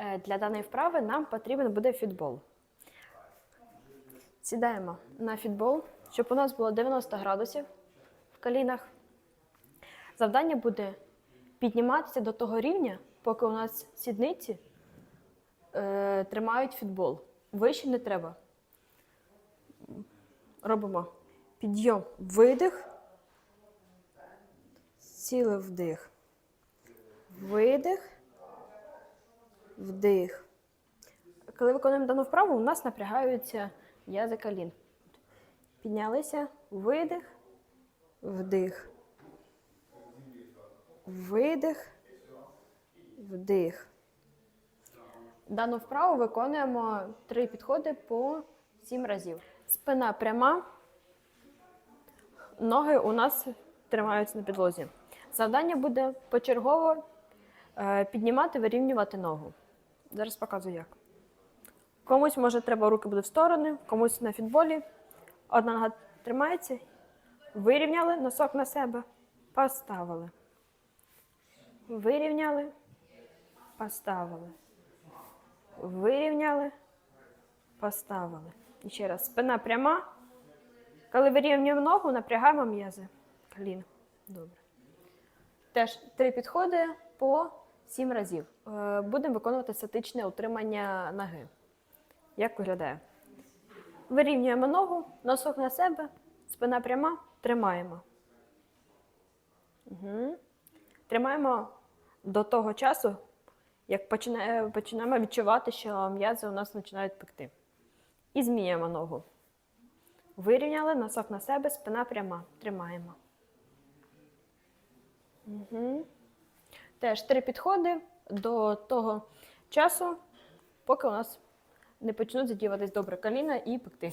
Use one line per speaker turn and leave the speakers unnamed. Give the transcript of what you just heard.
Е, Для даної вправи нам потрібен буде фітбол. Сідаємо на фітбол, щоб у нас було 90 градусів в колінах. Завдання буде підніматися до того рівня, поки у нас сідниці е, тримають фітбол. Вище не треба. Робимо підйом, видих, сіли вдих, видих, вдих. Коли виконуємо дану вправу, у нас напрягаються м'язи колін. Піднялися, видих, вдих. Видих, вдих. Дану вправу виконуємо три підходи по сім разів. Спина пряма, ноги у нас тримаються на підлозі. Завдання буде почергово е, піднімати, вирівнювати ногу. Зараз показую як. Комусь може треба руки буде в сторони, комусь на фітболі. Одна нога тримається, вирівняли носок на себе, поставили. Вирівняли, поставили. Вирівняли, поставили. І ще раз. Спина пряма. Коли вирівнюємо ногу, напрягаємо м'язи. Коліна. Добре. Теж три підходи по сім разів. Е, Будемо виконувати статичне утримання ноги. Як виглядає? Вирівнюємо ногу, носок на себе, спина пряма, тримаємо. Угу. Тримаємо до того часу, як починає, починаємо відчувати, що м'язи у нас починають пекти. І змінюємо ногу. Вирівняли носок на себе, спина пряма. Тримаємо. Угу. Теж три підходи до того часу, поки у нас не почнуть задіватись добре коліна і пекти.